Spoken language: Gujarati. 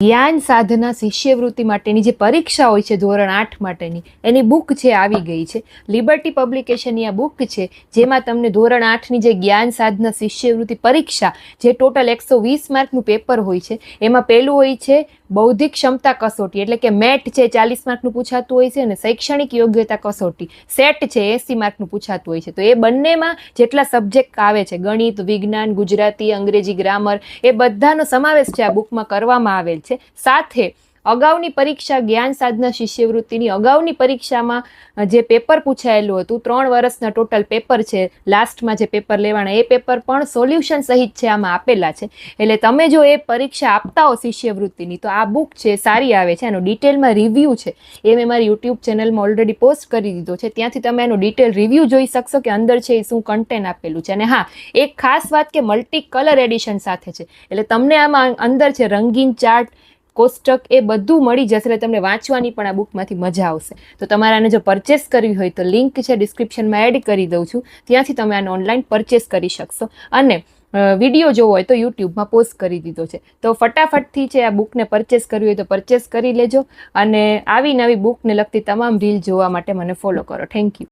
જ્ઞાન સાધના શિષ્યવૃત્તિ માટેની જે પરીક્ષા હોય છે ધોરણ આઠ માટેની, એની બુક છે, આવી ગઈ છે. લિબર્ટી પબ્લિકેશનની આ બુક છે, જેમાં તમને ધોરણ આઠની જે જ્ઞાન સાધના શિષ્યવૃત્તિ પરીક્ષા, જે ટોટલ એકસો વીસ માર્કનું પેપર હોય છે, એમાં પહેલું હોય છે બૌદ્ધિક ક્ષમતા કસોટી, એટલે કે મેટ છે ચાલીસ માર્કનું પૂછાતું હોય છે અને શૈક્ષણિક યોગ્યતા કસોટી સેટ છે એસી માર્કનું પૂછાતું હોય છે. તો એ બંનેમાં જેટલા સબ્જેક્ટ આવે છે, ગણિત, વિજ્ઞાન, ગુજરાતી, અંગ્રેજી, ગ્રામર, એ બધાનો સમાવેશ છે આ બુકમાં કરવામાં આવેલ છે. સાથે અગાઉની પરીક્ષા જ્ઞાન સાધના શિષ્યવૃત્તિની અગાઉની પરીક્ષામાં જે પેપર પૂછાયેલું હતું, ત્રણ વર્ષના ટોટલ પેપર છે, લાસ્ટમાં જે પેપર લેવાના, એ પેપર પણ સોલ્યુશન સહિત છે, આમાં આપેલા છે. એટલે તમે જો એ પરીક્ષા આપતા હો શિષ્યવૃત્તિની, તો આ બુક છે, સારી આવે છે, એનો ડિટેલમાં રિવ્યૂ છે. એ મેં મારી યુટ્યુબ ચેનલમાં ઓલરેડી પોસ્ટ કરી દીધો છે. ત્યાંથી તમે એનો ડિટેલ રિવ્યૂ જોઈ શકશો કે અંદર છે એ શું કન્ટેન્ટ આપેલું છે. અને હા, એક ખાસ વાત કે મલ્ટી કલર એડિશન સાથે છે. એટલે તમને આમાં અંદર છે રંગીન ચાર્ટ કોષ્ટક એ બધું મળી જશે એટલે તમને વાંચવાની પણ આ બુકમાંથી મજા આવશે. તો તમારે આને જો પરચેસ કરવી હોય તો લિંક છે ડિસ્ક્રિપ્શનમાં એડ કરી દઉં છું. ત્યાંથી તમે આને ઓનલાઈન પરચેસ કરી શકશો. અને વીડિયો જોવો હોય તો યુટ્યુબમાં પોસ્ટ કરી દીધો છે. તો ફટાફટથી છે આ બુકને પરચેસ કરવી હોય તો પરચેસ કરી લેજો. અને આવી નવી બુકને લગતી તમામ રીલ જોવા માટે મને ફોલો કરો. Thank you